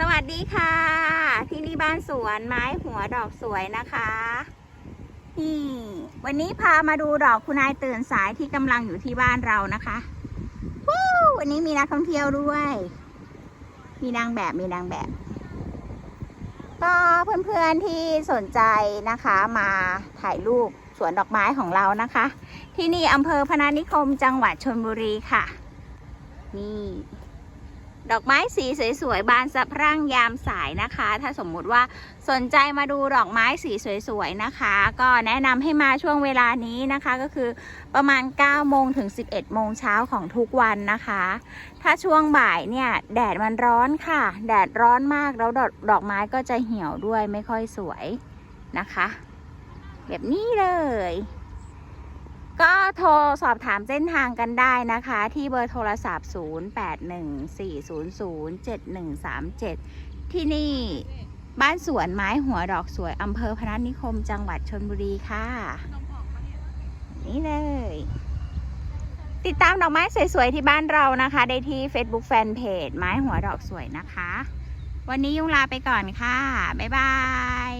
สวัสดีค่ะ ที่นี่บ้านสวนไม้หัวดอกสวยนะคะนี่วันนี้พามาดูดอกคุณนายตื่นสายที่กำลังอยู่ที่บ้านเรานะคะวู้วันนี้มีนักท่องเที่ยวด้วย มีนางแบบมีนางแบบ ก็เพื่อนๆที่สนใจนะคะมาถ่ายรูปสวนดอกไม้ของเรานะคะ ที่นี่อำเภอพนานิคมจังหวัดชลบุรีค่ะ นี่ ดอกไม้สีสวยๆบานสะพรั่งยามสายนะคะ ถ้าสมมุติว่าสนใจมาดูดอกไม้สีสวยๆนะคะ ก็แนะนำให้มาช่วงเวลานี้นะคะก็คือประมาณ 9 โมงถึง 11 โมงเช้าของทุกวันนะคะ ถ้าช่วงบ่ายเนี่ยแดดมันร้อนค่ะ แดดร้อนมากแล้วดอกดอกไม้ก็จะเหี่ยวด้วยไม่ค่อยสวยนะคะ แบบนี้เลย ก็โทรสอบถามเส้นทางกันได้นะคะ ที่เบอร์โทรศัพท์ 0814007137 ที่นี่บ้านสวนไม้หัวดอกสวยอำเภอพนัสนิคมจังหวัดชนบุรีค่ะ นี่เลย ติดตามดอกไม้สวยๆที่บ้านเรานะคะ ได้ที่ Facebook Fanpage ไม้หัวดอกสวยนะคะ วันนี้ยุงลาไปก่อนค่ะ บ๊ายบาย